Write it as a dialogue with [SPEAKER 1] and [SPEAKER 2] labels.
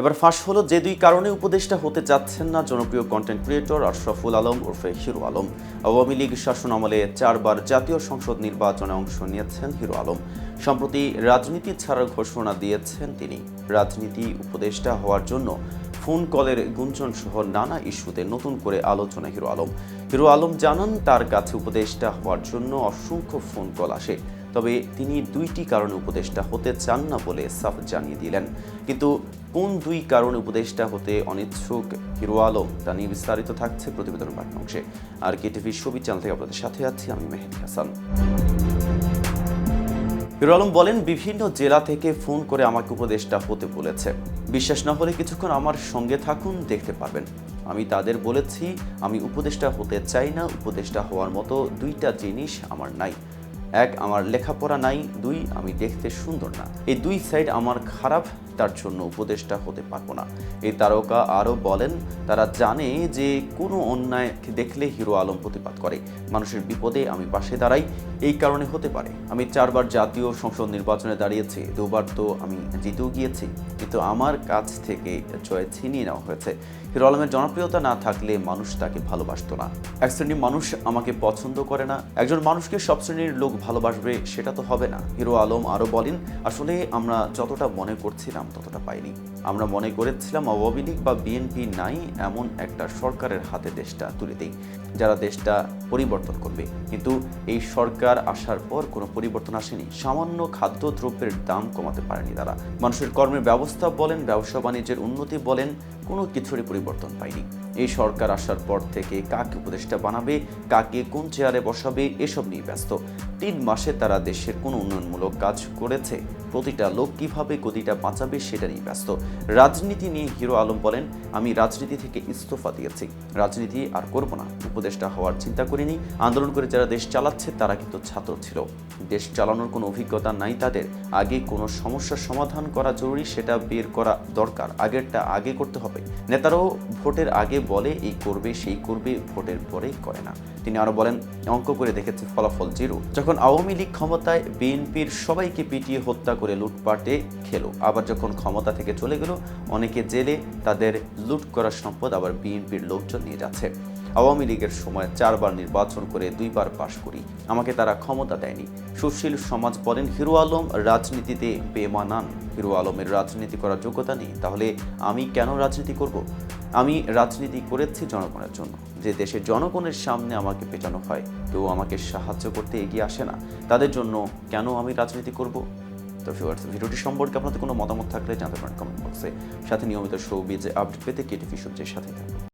[SPEAKER 1] এবার ফাঁস হলো যে দুই কারণে উপদেষ্টা হতে যাচ্ছেন না জনপ্রিয় কন্টেন্ট ক্রিয়েটর আশরাফুল আলম ওরফে হিরো আলম। আওয়ামী লীগ শাসন আমলে চারবার জাতীয় সংসদ নির্বাচনে অংশ নিয়েছেন হিরো আলম। সম্প্রতি রাজনীতি ছাড়ার ঘোষণা দিয়েছেন তিনি। রাজনীতি উপদেষ্টা হওয়ার জন্য ফোন কলের গুঞ্জন সহ নানা ইস্যুতে নতুন করে আলোচনা হিরো আলম। হিরো আলম জানান, তার কাছে উপদেষ্টা হওয়ার জন্য অসংখ্য ফোন কল আসে। তবে তিনি দুইটি কারণে উপদেষ্টা হতে চান না বলে সাফ জানিয়ে দিলেন। কিন্তু কোন দুই কারণে উপদেষ্টা হতে অনিচ্ছুক হিরো আলম তা নিয়ে বিস্তারিত থাকছে প্রতিবেদনের বাকি অংশে। আর কে টিভি ছবি চ্যানেল থেকে আপনাদের সাথে আছি আমি মেহেদি হাসান। হিরো আলম বলেন, বিভিন্ন জেলা থেকে ফোন করে আমাকে উপদেষ্টা হতে বলেছে। বিশ্বাস না হলে কিছুক্ষণ আমার সঙ্গে থাকুন, দেখতে পাবেন আমি তাদের বলেছি, আমি উপদেষ্টা হতে চাই না, উপদেষ্টা হওয়ার মতো দুইটা জিনিস আমার নাই। এক, আমার লেখাপড়া নাই, দুই, আমি দেখতে সুন্দর না। এই দুই সাইড আমার খারাপ, তার জন্য উপদেষ্টা হতে পারব না। এই তারকা আরও বলেন, তারা জানে যে কোনো অন্যায় দেখলে হিরো আলম প্রতিবাদ করে। মানুষের বিপদে আমি পাশে দাঁড়াই, এই কারণে হতে পারে। আমি চারবার জাতীয় সংসদ নির্বাচনে দাঁড়িয়েছি, দুবার তো আমি জিতেও গিয়েছি। কিন্তু আমার কাছ থেকে জয় ছিনিয়ে নেওয়া হয়েছে। হিরো আলমের জনপ্রিয়তা না থাকলে মানুষ তাকে ভালোবাসতো না। এক শ্রেণির মানুষ আমাকে পছন্দ করে না। একজন মানুষকে সব শ্রেণির লোক ভালোবাসবে, সেটা তো হবে না। হিরো আলম আরও বলেন, আসলে আমরা যতটা মনে করছিলাম, ততটা পাইনি। আমরা মনে করেছিলাম আওয়ামী লীগ বা বিএনপি নাই, এমন একটা সরকারের হাতে দেশটা তুলে দেই, যারা দেশটা পরিবর্তন করবে। কিন্তু এই সরকার আসার পর কোনো পরিবর্তন আসেনি। সামান্য খাদ্যদ্রব্যের দাম কমাতে পারেনি তারা। মানুষের কর্মের ব্যবস্থা বলেন, ব্যবসা বাণিজ্যের উন্নতি বলেন কোনো কিছুরই পরিবর্তন পায়নি। এই সরকার আসার পর থেকে কাকে উপদেষ্টা বানাবে, কাকে কোন চেয়ারে বসাবে, এসব নিয়ে ব্যস্ত। তিন মাসে তারা দেশের কোনো উন্নয়নমূলক কাজ করেছে। প্রতিটা লোক কীভাবে গতিটা বাঁচাবে সেটা নিয়ে ব্যস্ত। রাজনীতি নিয়ে হিরো আলম বলেন, আমি রাজনীতি থেকে ইস্তফা দিয়েছি। রাজনীতি আর করব না। উপদেষ্টা হওয়ার চিন্তা করিনি। আন্দোলন করে যারা দেশ চালাচ্ছে, তারা কিন্তু ছাত্র ছিল। দেশ চালানোর কোনো অভিজ্ঞতা নাই তাদের। আগে কোনো সমস্যার সমাধান করা জরুরি, সেটা বের করা দরকার। আগেরটা আগে করতে হবে। নেতারাও ভোটের আগে বলে, এই করবে, সেই করবে, ভোটের পরে করে না। তিনি আরও বলেন, অঙ্ক করে দেখেছে ফলাফল জিরো। যখন আওয়ামী লীগ ক্ষমতায়, বিএনপির সবাইকে পিটিয়ে হত্যা করে লুটপাটে খেলো। আবার যখন ক্ষমতা থেকে চলে গেল, অনেকে জেলে তাদের লুট করা সম্পদ আবার বিএনপির লোকজন নিয়ে যাচ্ছে। আওয়ামী লীগের সময় চারবার নির্বাচন করে দুইবার পাশ করি। আমাকে তারা ক্ষমতা দেয়নি। সুশীল সমাজ বলেন, হিরো আলম রাজনীতিতে বেমানান। হিরো আলমের রাজনীতি করার যোগ্যতা নেই। তাহলে আমি কেন রাজনীতি করব? আমি রাজনীতি করেছি জনগণের জন্য। যে দেশের জনগণের সামনে আমাকে পেটানো হয়, কেউ আমাকে সাহায্য করতে এগিয়ে আসে না। তাদের জন্য কেন আমি রাজনীতি করব? তো ভিউয়ার্স ভিডিওটি সম্পর্কে আপনাদের কোনো মতামত থাকলে জানতে পারেন কমেন্ট বক্সে সাথে নিয়মিত শোবিজ আপডেট পেতে কেটিভি সবজির সাথে থাকুন।